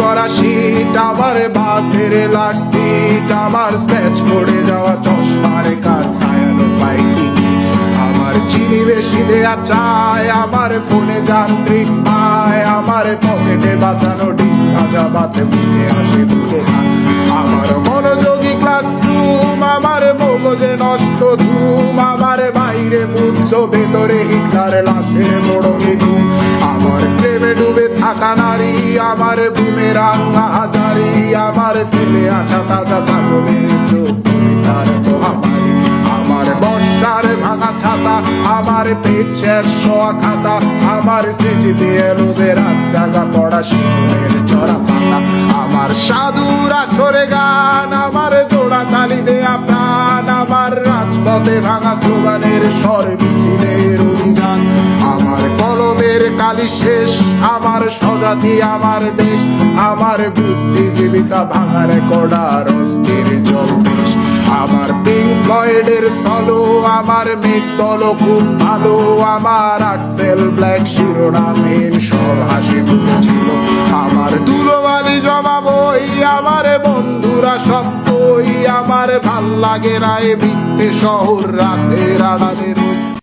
করা শীত সিট পড়ে যাওয়া কাজ ছায়ানো পাইনি। আমার চিনি বেশি দেয়া চায় আমার ফোনে যান্ত্রিক পায়, আমার পকেটে বাঁচানো ডিম ভাজা বাতে মুখে আসে খায় আমার মনোযোগী ক্লাসরুম আমার মগজে নষ্ট ধুম, আমার বাইরে মুগ্ধ ভেতরে হিটলার লাশের মোড়কে ধুম আমার বুমের হাজারি, আমার ফেলে আসা তাজা মহামারী আমার বর্ষার ভাঙা শোয়া খাতা, আমার সেটি দিয়ে লোদের জাগা পড়া শিশুরের চড়া পাতা। আমার সাধুর আসরে গান, আমার জোড়া তালি দেয়া প্রাণ, আমার রাজপথে ভাঙা স্লোগানের আমার কলমের কালি শেষ। আমার স্বজাতি, আমার দেশ, আমার বুদ্ধিজীবিতা ভাঙার কড়ার অস্থির জলদেশ আমার পিঙ্ক ফ্লয়েডের সলো আমার মেঘ দল খুব ভালো, আমার আটসেল ব্ল্যাক শিরোনামহীন সব হাসি ছিল আমার দুলোবালি জমা বই আমার বন্ধুরা সব বই আমার ভালো লাগে এ মিথ্যে শহর রাতের আড়ালে রোজ